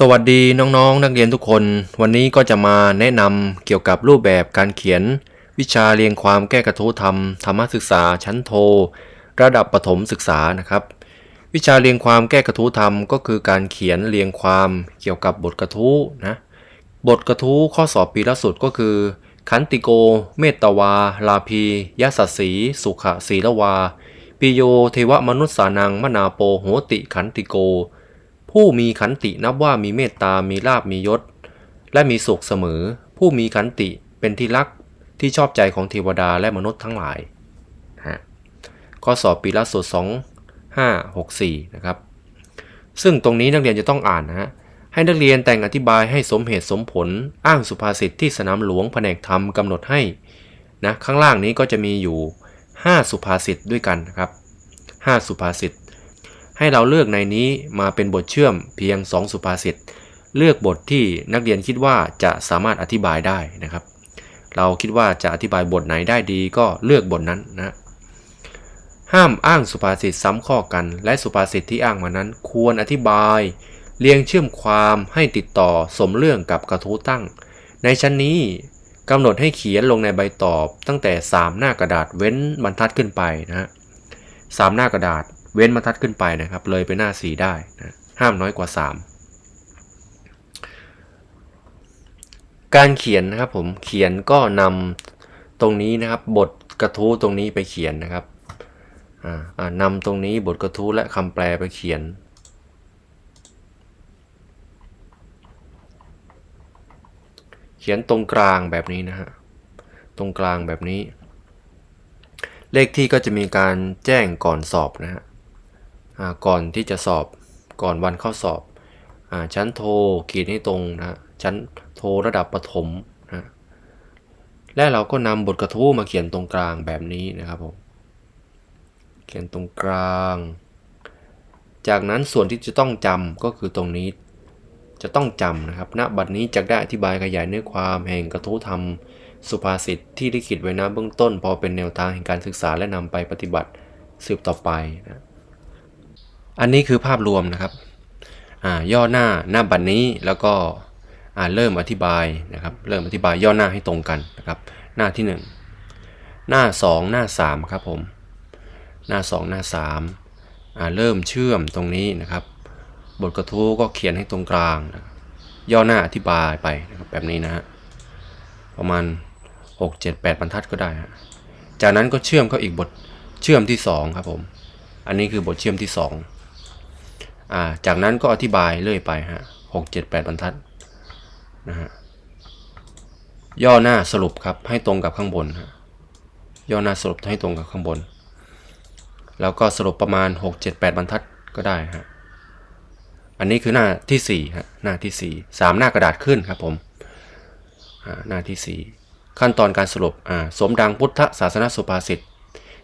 สวัสดีน้องๆนักเรียนทุกคน วันนี้ก็จะมาแนะนำเกี่ยวกับรูปแบบการเขียน วิชาเรียงความแก้กระทู้ธรรมธรรมศึกษาชั้นโท ระดับประถมศึกษานะครับ วิชาเรียงความแก้กระทู้ธรรมก็คือการเขียนเรียงความเกี่ยวกับบทกระทู้นะบทกระทู้ข้อสอบปีล่าสุดก็คือ ขันติโก เมตตวา ลาพียสัสสี สุขะศีลวาปิโยเทวมนุษสานังมนาโปโหติขันติโก ผู้มีขันตินับว่ามีเมตตา มีลาบมียศ และมีสุขเสมอ ผู้มีขันติเป็นที่รักที่ชอบใจของเทวดาและมนุษย์ทั้งหลายฮะข้อสอบปีล่าสุด2 5 6 4 นะครับ ซึ่งตรงนี้นักเรียนจะต้องอ่านนะฮะ ให้นักเรียนแต่งอธิบายให้สมเหตุสมผล อ้างสุภาษิตที่สนามหลวงแผนกธรรมกำหนดให้ นะ ข้างล่างนี้ก็จะมีอยู่ 5 สุภาษิตด้วยกันนะครับ 5 สุภาษิต ให้เราเลือกในนี้มาเป็นบทเชื่อมเพียง 2 สุภาษิต เลือกบทที่นักเรียนคิดว่าจะสามารถอธิบายได้นะครับ เราคิดว่าจะอธิบายบทไหนได้ดีก็เลือกบทนั้นนะ ห้ามอ้างสุภาษิตซ้ำข้อกัน และสุภาษิตที่อ้างมานั้น ควรอธิบาย เรียงเชื่อมความให้ติดต่อสมเรื่องกับกระทู้ตั้ง ในชั้นนี้กำหนดให้เขียนลงในใบตอบตั้งแต่ 3 หน้ากระดาษเว้นบรรทัดขึ้นไปนะฮะสามหน้ากระดาษ เว้นบรรทัดขึ้นไปนะครับ เลยไปหน้าสีได้นะห้ามน้อยกว่า 3 การเขียนนะครับผมเขียนก็นำตรงนี้นะครับ บทกระทู้ตรงนี้ไปเขียนนะครับอ่าอ่านำตรงนี้บทกระทู้และคำแปลไปเขียนเขียนตรงกลางแบบนี้นะฮะ ตรงกลางแบบนี้ เลขที่ก็จะมีการแจ้งก่อนสอบนะฮะ ก่อนที่จะสอบก่อนวันเข้าสอบอชั้นโทเขียนให้ตรงนะฮะชั้นโทระดับประถมนะและเราก็นำบทกระทู้มาเขียนตรงกลางแบบนี้นะครับผมเขียนตรงกลาง จากนั้นส่วนที่จะต้องจำก็คือตรงนี้จะต้องจำนะครับ ณ บัดนี้จะได้อธิบายขยายเนื้อความแห่งกระทู้ธรรม สุภาษิตที่ลิขิตไว้นะเบื้องต้น พอเป็นแนวทางแห่งการศึกษาและนำไปปฏิบัติสืบต่อไปนะ อันนี้คือภาพรวมนะครับย่อหน้าหน้าบัดนี้แล้วก็เริ่มอธิบายนะครับ เริ่มอธิบายย่อหน้าให้ตรงกันนะครับ หน้าที่ 1 หน้า 2 หน้า 3 ครับผม หน้า 2 หน้า3าเริ่มเชื่อมตรงนี้นะครับ บทกระทู้ก็เขียนให้ตรงกลางนะย่อหน้าอธิบายไปนะครับแบบนี้นะฮะ ประมาณ 6 7 8บรรทัดก็ได้ฮะ จากนั้นก็เชื่อมเข้าอีกบทเชื่อมที่ 2 ครับผม อันนี้คือบทเชื่อมที่ 2 อ่าจากนั้นก็อธิบายเรื่อยไปฮะหกเจ็ดแปดบรรทัดนะฮะย่อหน้าสรุปครับให้ตรงกับข้างบนฮะย่อหน้าสรุปให้ตรงกับข้างบน แล้วก็สรุปประมาณ 6 7 8 บรรทัดก็ได้ฮะอันนี้คือหน้าที่4ฮะหน้าที่4 3หน้ากระดาษขึ้นครับผมหน้าที่ 4 ขั้นตอนการสรุปอ่าสมดังพุทธศาสนาสุภาษิต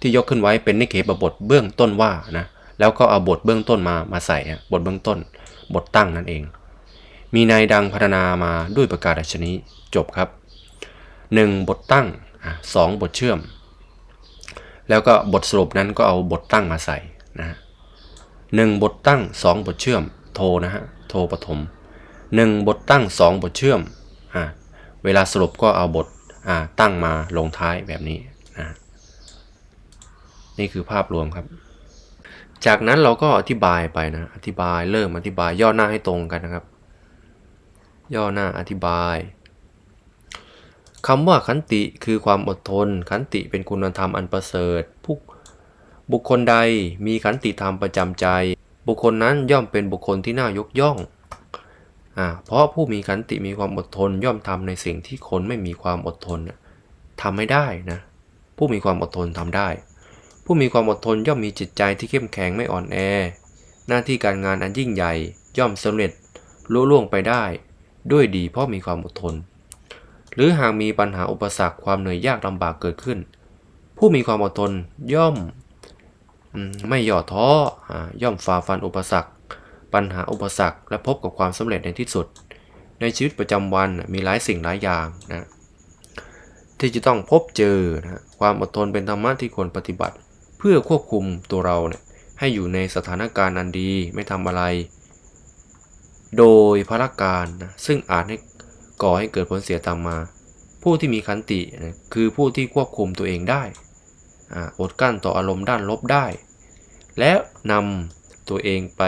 ที่ยกขึ้นไว้เป็นนิเคปบทเบื้องต้นว่านะ แล้วก็เอาบทเบื้องต้นมามาใส่บทเบื้องต้น บทตั้งนั่นเอง มีในดังพัฒนามาด้วยประกาศชนี้จบครับ 1 บทตั้งสองบทเชื่อม แล้วก็บทสรุปนั้นก็เอาบทตั้งมาใส่นะหนึ่งบทตั้ง 2 บทเชื่อม โทนะฮะโทปฐม 1 บทตั้ง 2 บทเชื่อมอะเวลาสรุปก็เอาบทอ่าตั้งมาลงท้ายแบบนี้นะนี่คือภาพรวมครับ จากนั้นเราก็อธิบายไปนะ อธิบายเริ่มอธิบายย่อหน้าให้ตรงกันนะครับ ย่อหน้าอธิบายคำว่าขันติคือความอดทน ขันติเป็นคุณธรรมอันประเสริฐผู้บุคคลใดมีขันติธรรมประจำใจ บุคคลนั้นย่อมเป็นบุคคลที่น่ายกย่องอ่าเพราะผู้มีขันติมีความอดทนย่อมทำในสิ่งที่คนไม่มีความอดทนน่ะทำไม่ได้นะผู้มีความอดทนทำได้ ผู้มีความอดทนย่อมมีจิตใจที่เข้มแข็งไม่อ่อนแอ หน้าที่การงานอันยิ่งใหญ่ย่อมสำเร็จลุล่วงไปได้ ด้วยดีเพราะมีความอดทน หรือหากมีปัญหาอุปสรรคความเหนื่อยยากลำบากเกิดขึ้น ผู้มีความอดทนย่อมไม่ย่อท้อย่อมฝ่าฟันอุปสรรค ปัญหาอุปสรรคและพบกับความสำเร็จในที่สุด ในชีวิตประจำวันมีหลายสิ่งหลายอย่างนะที่จะต้องพบเจอนะความอดทนเป็นธรรมะที่ควรปฏิบัติ เพื่อควบคุมตัวเราเนี่ยให้อยู่ในสถานการณ์อันดีไม่ทำอะไร โดยพละการนะซึ่งอาจให้ก่อให้เกิดผลเสียตามมา ผู้ที่มีขันตินะคือผู้ที่ควบคุมตัวเองได้ออดกั้นต่ออารมณ์ด้านลบได้ และนำตัวเองไป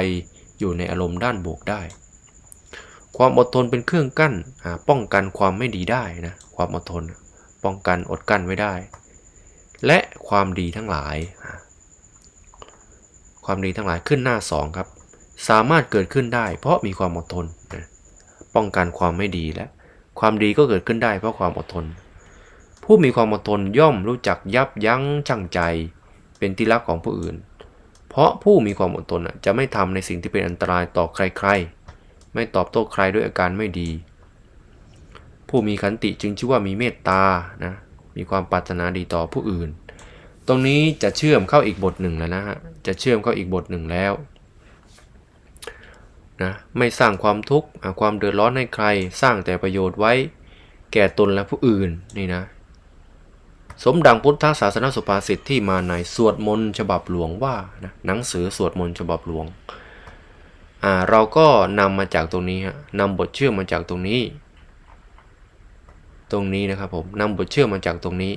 อยู่ในอารมณ์ด้านบวกได้ ความอดทนเป็นเครื่องกั้นป้องกันความไม่ดีได้นะความอดทน ป้องกันอดกั้นไว้ได้ และความดีทั้งหลาย ความดีทั้งหลายขึ้นหน้าสองครับ สามารถเกิดขึ้นได้ เพราะมีความอดทนนะป้องกันความไม่ดีและ ความดีก็เกิดขึ้นได้เพราะความอดทน ผู้มีความอดทนย่อมรู้จักยับยั้งชั่งใจ เป็นที่รักของผู้อื่น เพราะผู้มีความอดทนจะไม่ทำในสิ่งที่เป็นอันตรายต่อใครๆ ไม่ตอบโต้ใครด้วยอาการไม่ดี ผู้มีขันติจึงชื่อว่ามีเมตตานะ มีความปรารถนาดีต่อผู้อื่น ตรงนี้จะเชื่อมเข้าอีกบทหนึ่งแล้วนะฮะ จะเชื่อมเข้าอีกบทหนึ่งแล้วนะไม่สร้างความทุกข์ความเดือดร้อนให้ใคร สร้างแต่ประโยชน์ไว้แก่ตนและผู้อื่นนี่นะ สมดังพุทธศาสนสุภาษิตที่มาในสวดมนต์ฉบับหลวงว่านะหนังสือสวดมนต์ฉบับหลวงอ่าเราก็นำมาจากตรงนี้ฮะนำบทเชื่อมมาจากตรงนี้ ตรงนี้นะครับผมนำบทเชื่อมมาจากตรงนี้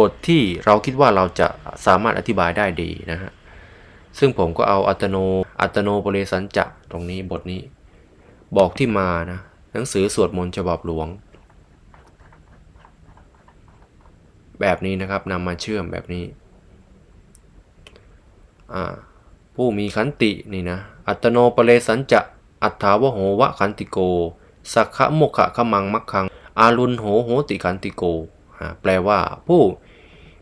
บทที่เราคิดว่าเราจะสามารถอธิบายได้ดีนะฮะซึ่งผมก็เอาอัตโนอัตโนปริสัญจะตรงนี้บทนี้ บอกที่มานะหนังสือสวดมนต์ฉบับหลวง แบบนี้นะครับนำมาเชื่อมแบบนี้ผู้มีขันตินี่นะอัตโนปเลสัญจะอัฏฐาวโหวะขันติโก สักขะโมขะขมังมักขัง อารุณโหโหติขันติโกอ่าแปลว่า ผู้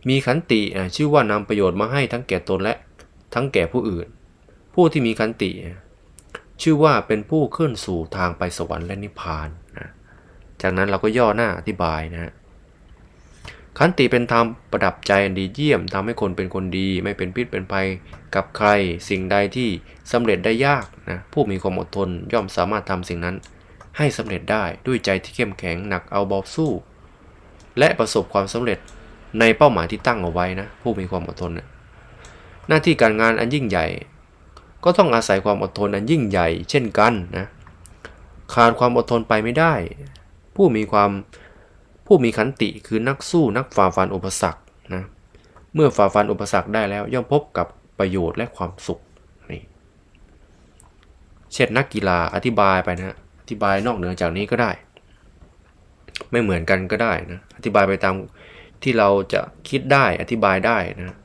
มีขันติชื่อว่านำประโยชน์มาให้ทั้งแก่ตนและทั้งแก่ผู้อื่น ผู้ที่มีขันติ ชื่อว่าเป็นผู้ขึ้นสู่ทางไปสวรรค์และนิพพานนะจากนั้นเราก็ย่อหน้าอธิบายนะฮะขันติเป็นธรรมประดับใจอันดีเยี่ยมทำให้คนเป็นคนดี ไม่เป็นพิษเป็นภัยกับใคร สิ่งใดที่สำเร็จได้ยากนะผู้มีความอดทนย่อมสามารถทำสิ่งนั้น ให้สำเร็จได้ด้วยใจที่เข้มแข็งหนักเอาเบาสู้ และประสบความสำเร็จในเป้าหมายที่ตั้งเอาไว้นะ ผู้มีความอดทนนะหน้าที่การงานอันยิ่งใหญ่ ก็ต้องอาศัยความอดทนอันยิ่งใหญ่ เช่นกันนะขาดความอดทนไปไม่ได้ ผู้มีความผู้มีขันติคือนักสู้นักฝ่าฟันอุปสรรคนะเมื่อฝ่าฟันอุปสรรคได้แล้วย่อมพบกับประโยชน์และความสุขนี่เช่นนักกีฬาอธิบายไปนะฮะ อธิบายนอกเหนือจากนี้ก็ได้ ไม่เหมือนกันก็ได้นะอธิบายไปตามที่เราจะคิดได้อธิบายได้นะ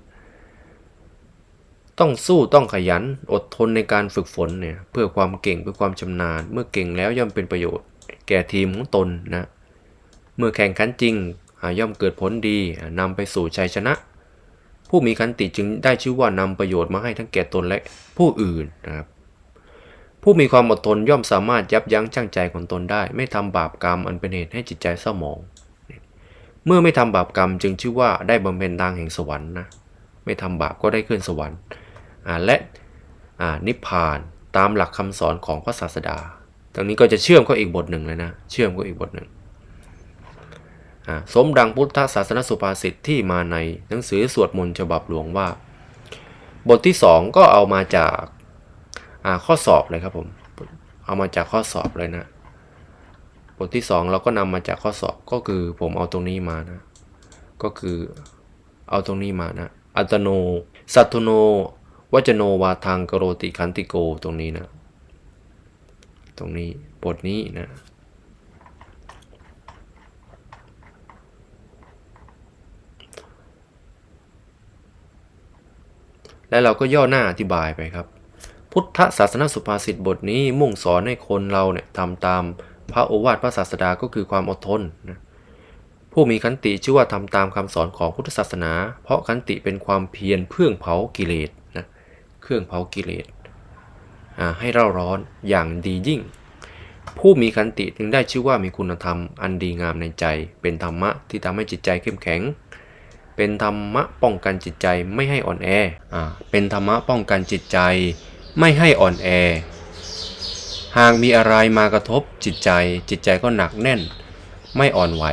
ต้องสู้ต้องขยันอดทนในการฝึกฝนเนี่ยเพื่อความเก่งเพื่อความชำนาญ เมื่อเก่งแล้วย่อมเป็นประโยชน์ แก่ทีมของตนนะเมื่อแข่งขันจริงย่อมเกิดผลดีอ่านำไปสู่ชัยชนะ ผู้มีขันติจึงได้ชื่อว่านำประโยชน์มาให้ทั้งแก่ตนและผู้อื่นนะครับ ผู้มีความอดทนย่อมสามารถยับยั้งชั่งใจของตนได้ ไม่ทำบาปกรรมอันเป็นเหตุให้จิตใจเศร้าหมอง เมื่อไม่ทำบาปกรรมจึงชื่อว่าได้บำเพ็ญทางแห่งสวรรค์นะไม่ทำบาปก็ได้ขึ้นสวรรค์และนิพพานตามหลักคำสอนของพระศาสดาตรงนี้ก็จะเชื่อมเข้าอีกบทหนึ่งเลยนะเชื่อมเข้าอีกบทหนึ่งสมดังพุทธศาสนสุภาษิตที่มาในหนังสือสวดมนต์ฉบับหลวงว่า บทที่สองก็เอามาจาก ข้อสอบเลยครับผม เอามาจากข้อสอบเลยนะ บทที่สองเราก็นำมาจากข้อสอบก็คือผมเอาตรงนี้มานะ ก็คือเอาตรงนี้มานะอัตโน สัตโนวัจโนวาทางกโรติคันติโกตรงนี้นะ ตรงนี้บทนี้นะและเราก็ย่อหน้าอธิบายไปครับ พุทธศาสนสุภาษิตบทนี้มุ่งสอนให้คนเราเนี่ยทำตามพระโอวาทพระศาสดาก็คือความอดทนนะผู้มีขันติชื่อว่าทำตามคำสอนของพุทธศาสนา เพราะขันติเป็นความเพียรเพื่องเผากิเลสนะเครื่องเผากิเลสอ่าให้เร่าร้อนอย่างดียิ่ง ผู้มีขันติจึงได้ชื่อว่ามีคุณธรรมอันดีงามในใจ เป็นธรรมะที่ทำให้จิตใจเข้มแข็ง เป็นธรรมะป้องกันจิตใจไม่ให้อ่อนแออ่าเป็นธรรมะป้องกันจิตใจ ไม่ให้อ่อนแอ หากมีอะไรมากระทบจิตใจ จิตใจก็หนักแน่น ไม่อ่อนไหว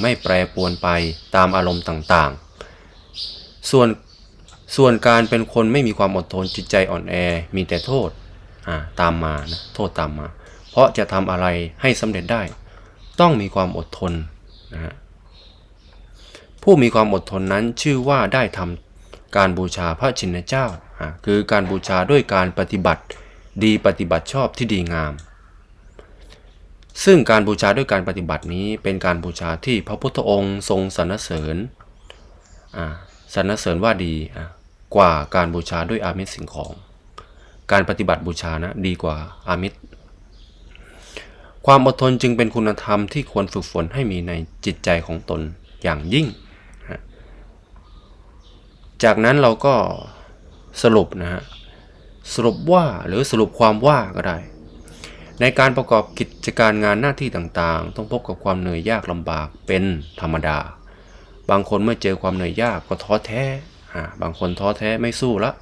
ไม่แปรปวนไปตามอารมณ์ต่างๆ ส่วนส่วนการเป็นคนไม่มีความอดทนจิตใจอ่อนแอมีแต่โทษตามมานะโทษตามมา เพราะจะทำอะไรให้สำเร็จได้ ต้องมีความอดทนนะผู้มีความอดทนนั้นชื่อว่าได้ทำ การบูชาพระชินเจ้า คือการบูชาด้วยการปฏิบัติดีปฏิบัติชอบที่ดีงาม ซึ่งการบูชาด้วยการปฏิบัตินี้เป็นการบูชาที่พระพุทธองค์ทรงสรรเสริญสรรเสริญว่าดีกว่าการบูชาด้วยอามิสสิ่งของ การปฏิบัติบูชานะดีกว่าอามิสความอดทนจึงเป็นคุณธรรมที่ควรฝึกฝนให้มีในจิตใจของตนอย่างยิ่ง จากนั้นเราก็สรุปนะฮะสรุปว่าหรือสรุปความว่าก็ได้ ในการประกอบกิจการงานหน้าที่ต่างๆ ต้องพบกับความเหนื่อยยากลำบากเป็นธรรมดา บางคนเมื่อเจอความเหนื่อยยากก็ท้อแท้อ่าบางคนท้อแท้ไม่สู้ละ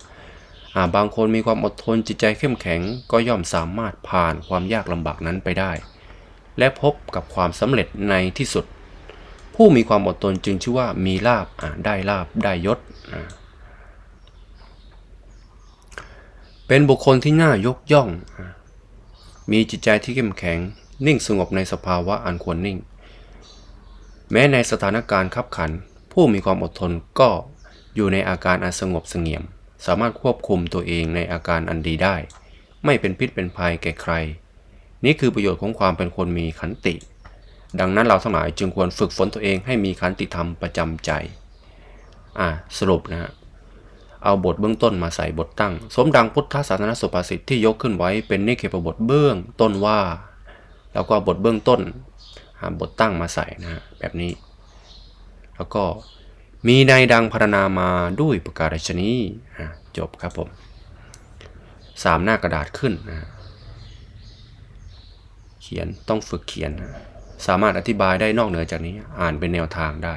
อ่าบางคนมีความอดทนจิตใจเข้มแข็ง ก็ย่อมสามารถผ่านความยากลำบากนั้นไปได้ และพบกับความสำเร็จในที่สุด ผู้มีความอดทนจึงชื่อว่ามีลาบได้ลาบได้ยศ เป็นบุคคลที่น่ายกย่อง มีจิตใจที่เข้มแข็ง นิ่งสงบในสภาวะอันควรนิ่ง แม้ในสถานการณ์ขับขัน ผู้มีความอดทนก็อยู่ในอาการอันสงบเสงี่ยม สามารถควบคุมตัวเองในอาการอันดีได้ ไม่เป็นพิษเป็นภัยแก่ใคร นี่คือประโยชน์ของความเป็นคนมีขันติ ดังนั้นเราทั้งหลายจึงควรฝึกฝนตัวเองให้มีขันติธรรมประจำใจ อ่าสรุปนะฮะเอาบทเบื้องต้นมาใส่บทตั้ง สมดังพุทธศาสนสุภาษิตที่ยกขึ้นไว้เป็นนิเคปบทเบื้องต้นว่า แล้วก็บทเบื้องต้นหาบทตั้งมาใส่นะฮะแบบนี้ แล้วก็มีในดังพรรณนามาด้วยประการฉนี้อะจบครับผมสามหน้ากระดาษขึ้นนะเขียนต้องฝึกเขียนนะ สามารถอธิบายได้นอกเหนือจากนี้ อ่านเป็นแนวทางได้